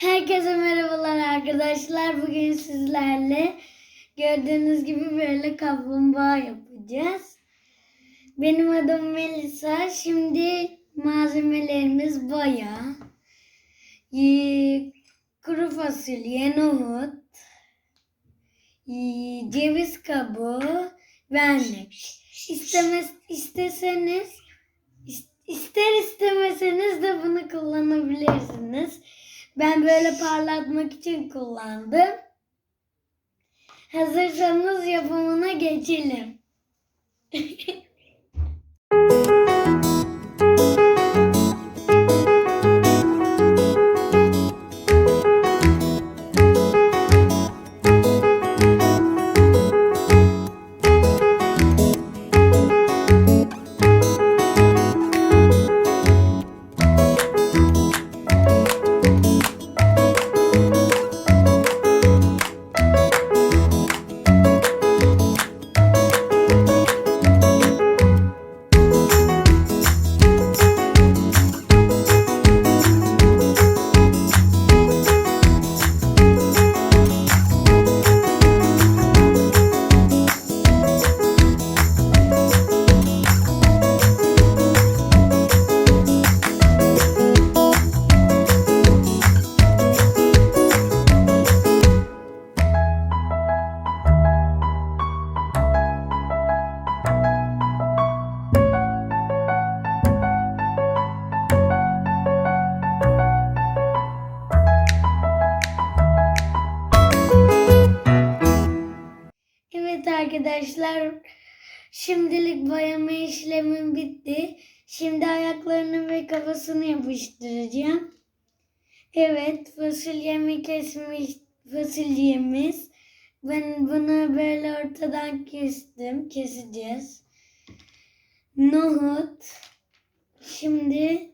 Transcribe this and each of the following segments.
Herkese merhabalar arkadaşlar. Bugün sizlerle gördüğünüz gibi böyle kaplumbağa yapacağız. Benim adım Melisa. Şimdi malzemelerimiz boya, kuru fasulye, nohut, ceviz kabuğu ve annek. İstemez, isteseniz is- ister istemeseniz de bunu kullanabilirsiniz. Ben böyle parlatmak için kullandım. Hazırsanız yapımına geçelim. arkadaşlar, şimdilik boyama işlemim bitti. Şimdi ayaklarını ve kafasını yapıştıracağım. Evet, fasulyemi kesmiş fasulyemiz. Ben bunu böyle ortadan kestim. Keseceğiz. Nohut. Şimdi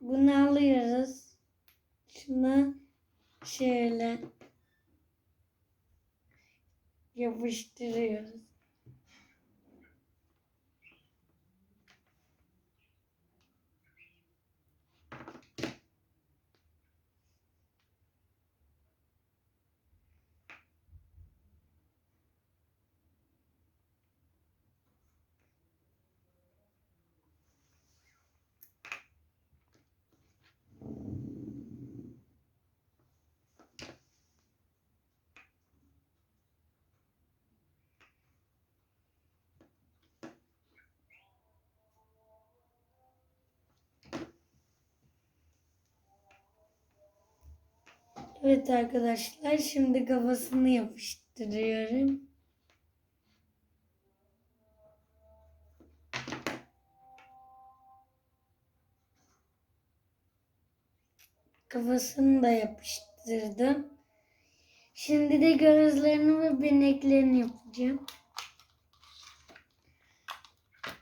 bunu alıyoruz. Şuna şöyle yapıştırıyoruz. Evet arkadaşlar şimdi kafasını yapıştırıyorum. Kafasını da yapıştırdım. Şimdi de gözlerini ve beneklerini yapacağım.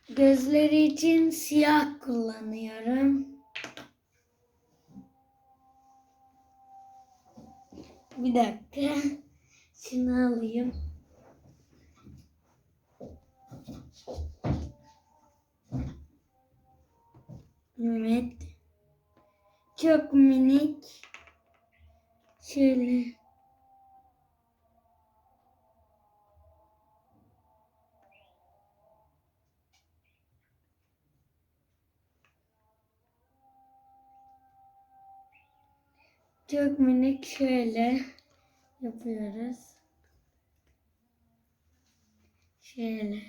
Gözleri için siyah kullanıyorum. Bir dakika. Şunu alayım. Evet. Çok minik. Şöyle. Çok minik şöyle yapıyoruz. Şöyle.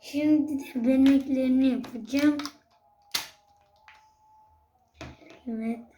Şimdi de beneklerini yapacağım. Evet.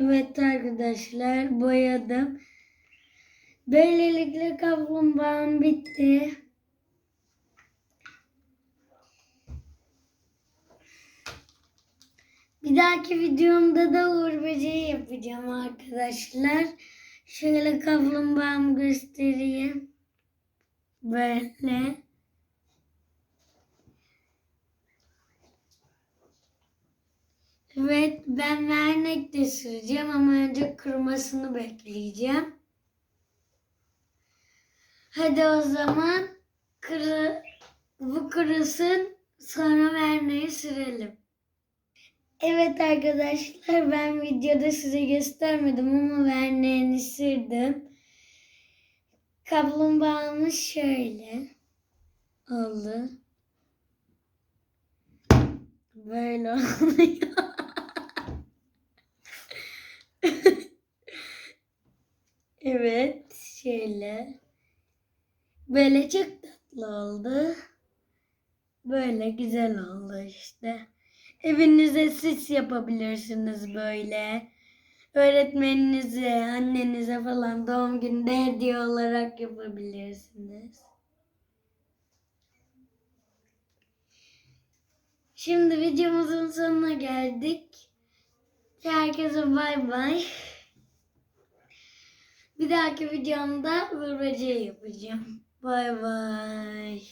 Evet arkadaşlar boyadım. Böylelikle kaplumbağam bitti. Bir dahaki videomda da uğur böceği yapacağım arkadaşlar. Şöyle kaplumbağamı göstereyim. Böyle. Evet ben vernek de süreceğim ama önce kırmasını bekleyeceğim. Hadi o zaman kırı, bu kırısın sonra verneği sürelim. Evet arkadaşlar ben videoda size göstermedim ama verneğini sürdüm. Kaplumbağamız şöyle oldu. Böyle oluyor. Evet şöyle. Böyle çok tatlı oldu. Böyle güzel oldu işte. Evinize siz yapabilirsiniz böyle. Öğretmeninize, annenize falan doğum gününde hediye olarak yapabilirsiniz. Şimdi videomuzun sonuna geldik. Herkese bay bay. Bir dahaki videomda böceği yapacağım. Bay bay.